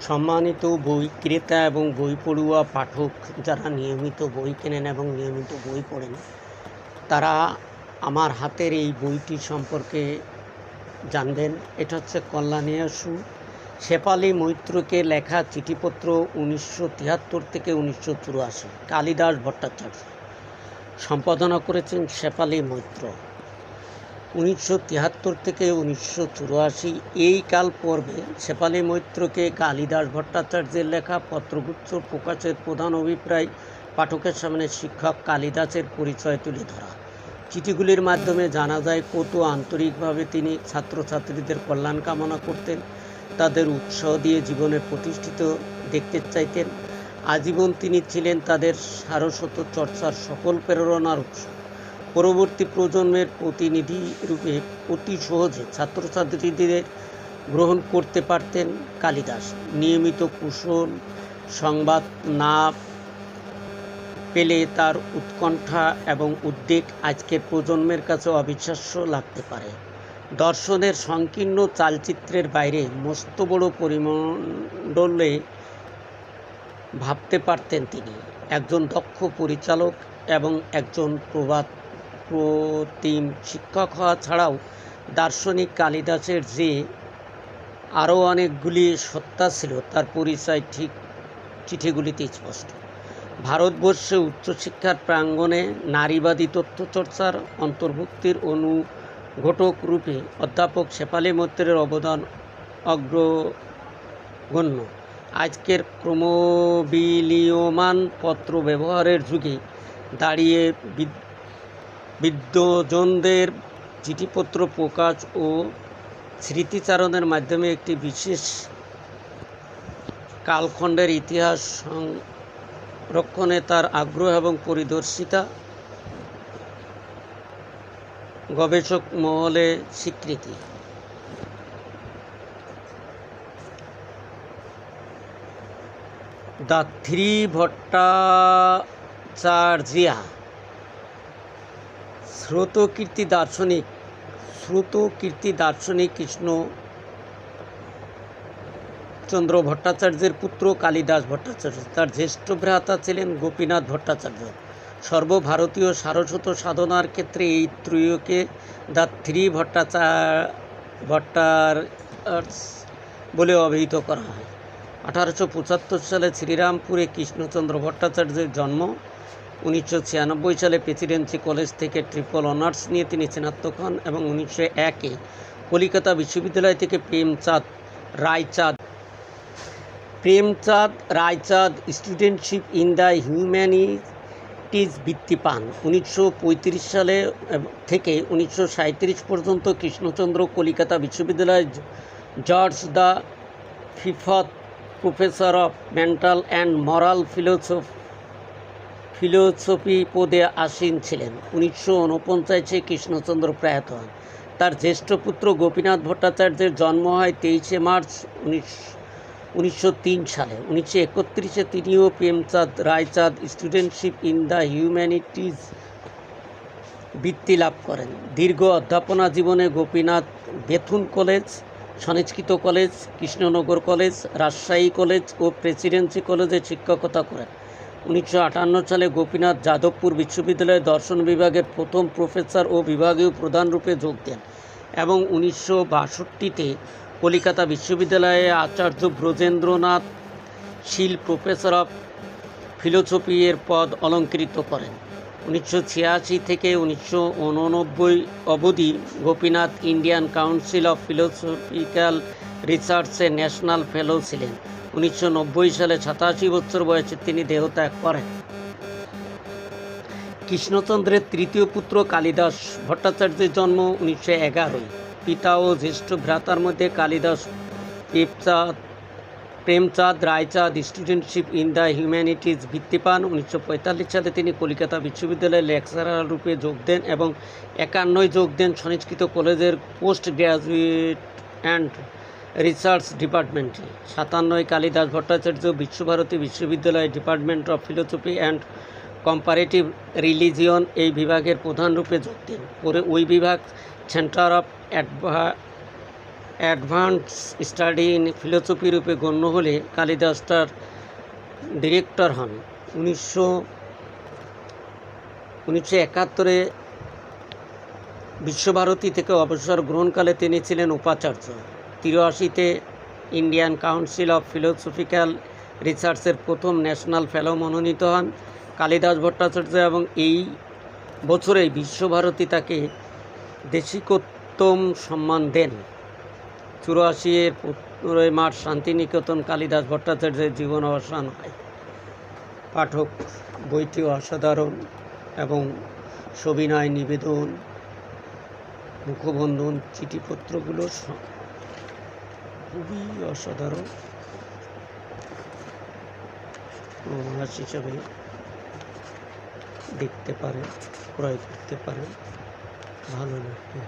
সম্মানিত বই ক্রেতা এবং বই পড়ুয়া পাঠক যারা নিয়মিত বই কেনেন এবং নিয়মিত বই পড়েন, তারা আমার হাতের এই বইটি সম্পর্কে জানবেন। এটা হচ্ছে কল্যাণীয়াসু শেফালি মৈত্রকে লেখা চিঠিপত্র উনিশশো তিয়াত্তর থেকে উনিশশো চুরাশি। কালিদাস ভট্টাচার্য। সম্পাদনা করেছেন শেফালি মৈত্র। উনিশশো তিয়াত্তর থেকে উনিশশো চুরাশি এই কাল পর্বে শেফালি মৈত্রকে কালিদাস ভট্টাচার্যের লেখা পত্রগুচ্ছ প্রকাশের প্রধান অভিপ্রায় পাঠকের সামনে শিক্ষক কালিদাসের পরিচয় তুলে ধরা। চিঠিগুলির মাধ্যমে জানা যায় কত আন্তরিকভাবে তিনি ছাত্রছাত্রীদের কল্যাণ কামনা করতেন, তাদের উৎসাহ দিয়ে জীবনে প্রতিষ্ঠিত দেখতে চাইতেন। আজীবন তিনি ছিলেন তাদের সারস্বত চর্চার সকল প্রেরণার উৎস। পরবর্তী প্রজন্মের প্রতিনিধি রূপে অতি সহজে ছাত্রছাত্রীদের গ্রহণ করতে পারতেন কালিদাস। নিয়মিত কুশল, সংবাদ না পেলে তার উৎকণ্ঠা এবং উদ্বেগ আজকের প্রজন্মের কাছে অবিশ্বাস্য লাগতে পারে। দর্শনের সংকীর্ণ চালচিত্রের বাইরে মস্ত বড় পরিমণ্ডলে ভাবতে পারতেন তিনি। একজন দক্ষ পরিচালক এবং একজন প্রবাদ প্রতিম শিক্ষক হওয়া ছাড়াও দার্শনিক কালিদাসের যে আরও অনেকগুলি সত্তা ছিল, তার পরিচয় ঠিক চিঠিগুলিতে স্পষ্ট। ভারতবর্ষে উচ্চশিক্ষার প্রাঙ্গণে নারীবাদী তথ্যচর্চার অন্তর্ভুক্তির অনুঘটক রূপে অধ্যাপক শেফালি মৈত্রের অবদান অগ্রগণ্য। আজকের ক্রমবিলীয়মান পত্র ব্যবহারের যুগে দাঁড়িয়ে বিদ- বিদ্বজনদের চিঠিপত্র প্রকাশ ও স্মৃতিচারণের মাধ্যমে একটি বিশেষ কালখণ্ডের ইতিহাস সংরক্ষণে তার আগ্রহ এবং পরিদর্শিতা গবেষক মহলে স্বীকৃতি। দ্য থ্রি ভট্টাচার্যিয়া শ্রোতকীর্তি দার্শনিক শ্রুতকীর্তি দার্শনিক কৃষ্ণ চন্দ্র ভট্টাচার্যের পুত্র কালিদাস ভট্টাচার্য, তার জ্যেষ্ঠ ভ্রাতা ছিলেন গোপীনাথ ভট্টাচার্য। সর্বভারতীয় সারস্বত সাধনার ক্ষেত্রে এই ত্রয়ীকে দ্য থ্রি ভট্টাচার ভট্টার বলে অভিহিত করা হয়। আঠারোশো পঁচাত্তর সালে শ্রীরামপুরে কৃষ্ণচন্দ্র ভট্টাচার্যের জন্ম। উনিশশো ছিয়ানব্বই সালে প্রেসিডেন্সি কলেজ থেকে ট্রিপল অনার্স নিয়ে তিনি স্নাতক হন এবং উনিশশো একে কলিকাতা বিশ্ববিদ্যালয় থেকে Premchand Roychand. Premchand Roychand studentship in the humanities বৃত্তি পান। উনিশশো পঁয়ত্রিশ সালে থেকে উনিশশো সাঁইত্রিশ পর্যন্ত কৃষ্ণচন্দ্র কলিকাতা বিশ্ববিদ্যালয়ে George the fifth professor of mental and moral philosophy philosophy পদে আসীন ছিলেন। উনিশশো উনপঞ্চাশে কৃষ্ণচন্দ্র প্রয়াত হন। তার জ্যেষ্ঠ পুত্র গোপীনাথ ভট্টাচার্যের জন্ম হয় তেইশে মার্চ উনিশ উনিশশো সালে। উনিশশো একত্রিশে তিনিও Premchand Roychand studentship in the humanities বৃত্তি লাভ করেন। দীর্ঘ অধ্যাপনা জীবনে Gopinath Bethune college, Sanskrit college, Krishnanagar college, Rajshahi college ও প্রেসিডেন্সি কলেজে শিক্ষকতা করেন। উনিশশো আটান্ন সালে গোপীনাথ যাদবপুর বিশ্ববিদ্যালয়ে দর্শন বিভাগের প্রথম প্রফেসর ও বিভাগীয় প্রধান রূপে যোগ দেন এবং উনিশশো বাষট্টিতে কলিকাতা বিশ্ববিদ্যালয়ে Acharya Brajendranath Seal professor of philosophy এর পদ অলঙ্কৃত করেন। উনিশশো ছিয়াশি থেকে উনিশশো উননব্বই অবধি Gopinath Indian council of philosophical রিসার্চে national fellow ছিলেন। উনিশশো নব্বই সালে সাতাশি বছর বয়সে তিনি দেহত্যাগ করেন। কৃষ্ণচন্দ্রের তৃতীয় পুত্র কালিদাস ভট্টাচার্যের জন্ম উনিশশো এগারোই। পিতা ও জ্যেষ্ঠ ভ্রাতার মধ্যে Kalidas Premchand Premchand Roychand studentship in the humanities বৃত্তি পান উনিশশো পঁয়তাল্লিশ সালে তিনি কলিকাতা বিশ্ববিদ্যালয়ে লেকচারার রূপে যোগ দেন এবং একান্নয় যোগ দেন সংস্কৃত কলেজের পোস্ট গ্র্যাজুয়েট অ্যান্ড রিসার্চ ডিপার্টমেন্টে, সাতান্নয় কালিদাস ভট্টাচার্য বিশ্বভারতী বিশ্ববিদ্যালয় department of philosophy and comparative religion এই বিভাগের প্রধান রূপে যোগ দেন। পরে ওই বিভাগ সেন্টার অফ অ্যাডভা অ্যাডভান্স স্টাডি ইন ফিলোসফি রূপে গণ্য হলে কালিদাস তার ডিরেক্টর হন। উনিশশো উনিশশো একাত্তরে বিশ্বভারতী থেকে অবসর গ্রহণকালে তিনি ছিলেন উপাচার্য। তিরাশিতে ইন্ডিয়ান কাউন্সিল অফ ফিলোসফিক্যাল রিসার্চের প্রথম ন্যাশনাল ফেলো মনোনীত হন কালিদাস ভট্টাচার্য এবং এই বছরেই বিশ্বভারতী তাকে দেশিকোত্তম সম্মান দেন। চুরাশি এর পনেরোই মার্চ শান্তিনিকেতন কালিদাস ভট্টাচার্যের জীবন অবসান হয়। পাঠক বইটি অসাধারণ এবং সবিনয় নিবেদন, মুখবন্ধন, চিঠিপত্রগুলো খুবই অসাধারণ। মাছ হিসাবে দেখতে পারেন ক্রয় করতে পারেন। ভালো লাগবে।